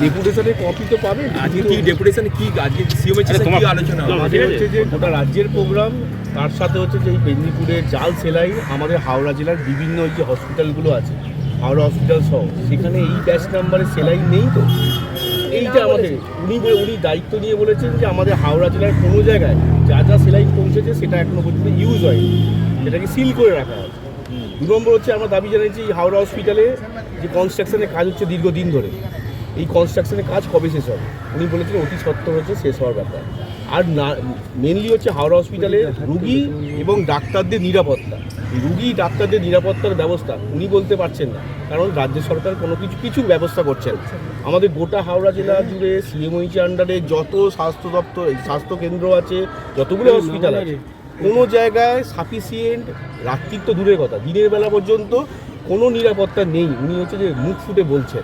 ডেপুটেশনের copy তো পাবে আজকে কি ডেপুটেশনে কি আজকে সিএম এর সাথে কি আলোচনা হবে? আমাদের হচ্ছে যে গোটা রাজ্যের প্রোগ্রাম তার সাথে হচ্ছে যে এই মেদিনীপুরের জাল সেলাই আমাদের হাওড়া জেলার বিভিন্ন ওই যে হসপিটালগুলো আছে হাওড়া হসপিটাল সহ সেখানে এই ব্যাচ নাম্বারে সেলাই নেই তো। এইটা আমাদের উনি বলে- উনি দায়িত্ব নিয়ে বলেছেন যে আমাদের হাওড়া জেলার কোনো জায়গায় যা যা সেলাই পৌঁছেছে সেটা এখনও পর্যন্ত ইউজ হয়নি। সেটাকে সিল করে রাখা আছে দু নম্বর হচ্ছে আমরা দাবি জানাচ্ছি এই হাওড়া হসপিটালে যে কনস্ট্রাকশনের কাজ হচ্ছে দীর্ঘদিন ধরে। এই কনস্ট্রাকশনের কাজ কবে শেষ হবে? উনি বলেছেন অতি সত্তর হচ্ছে শেষ হওয়ার ব্যাপার। আর না মেনলি হচ্ছে হাওড়া হসপিটালে রুগী এবং ডাক্তারদের নিরাপত্তা। রুগী, ডাক্তারদের নিরাপত্তার ব্যবস্থা উনি বলতে পারছেন না। কারণ রাজ্য সরকার কোনো কিছু কিছু ব্যবস্থা করছেন আমাদের গোটা হাওড়া জেলা জুড়ে সিএমওইচি আন্ডারে যত স্বাস্থ্য দপ্তর, স্বাস্থ্য কেন্দ্র আছে, যতগুলো হসপিটাল আছে, কোনো জায়গায় সাফিসিয়েন্ট রাত্রির তো দূরের কথা। দিনের বেলা পর্যন্ত কোনো নিরাপত্তা নেই। উনি হচ্ছে যে মুখ ফুটে বলছেন।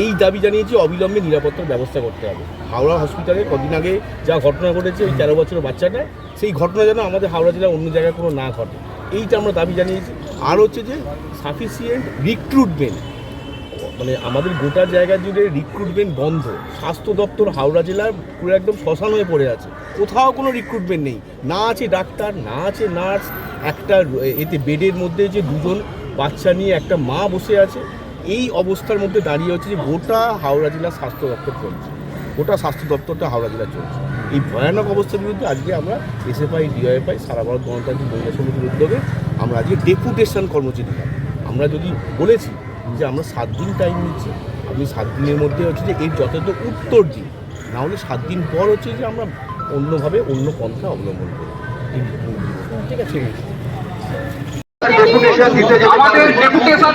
এই দাবি জানিয়েছি অবিলম্বে নিরাপত্তার ব্যবস্থা করতে হবে। হাওড়া হসপিটালে কদিন আগে যা ঘটনা ঘটেছে ওই তেরো বছরের বাচ্চাটা সেই ঘটনা যেন আমাদের হাওড়া জেলার অন্য জায়গায় কোনো না ঘটে। এইটা আমরা দাবি জানিয়েছি। আর হচ্ছে যে সাফিসিয়েন্ট রিক্রুটমেন্ট মানে আমাদের গোটা জায়গা জুড়ে রিক্রুটমেন্ট বন্ধ। স্বাস্থ্য দপ্তর হাওড়া জেলার পুরো একদম শ্মশান হয়ে পড়ে আছে। কোথাও কোনো রিক্রুটমেন্ট নেই। না আছে ডাক্তার, না আছে নার্স একটা এতে বেডের মধ্যে যে দুজন বাচ্চা নিয়ে একটা মা বসে আছে। এই অবস্থার মধ্যে দাঁড়িয়ে হচ্ছে যে গোটা হাওড়া জেলার স্বাস্থ্য দপ্তর চলছে। গোটা স্বাস্থ্য দপ্তরটা হাওড়া জেলা চলছে। এই ভয়ানক অবস্থার বিরুদ্ধে আজকে আমরা এসএফআই ডিওএফআই সারা ভারত গণতান্ত্রিক মহিলা সমিতির উদ্যোগে আমরা আজকে ডেপুটেশন কর্মসূচি আমরা যদি বলেছি যে আমরা সাত দিন টাইম নিচ্ছি, আপনি সাত দিনের মধ্যে হচ্ছে যে এর যথাযথ উত্তর দিন। না হলে সাত দিন পর হচ্ছে যে আমরা অন্যভাবে অন্য পন্থা অবলম্বন করি ঠিক আছে। আমাদের ডেপুটেশন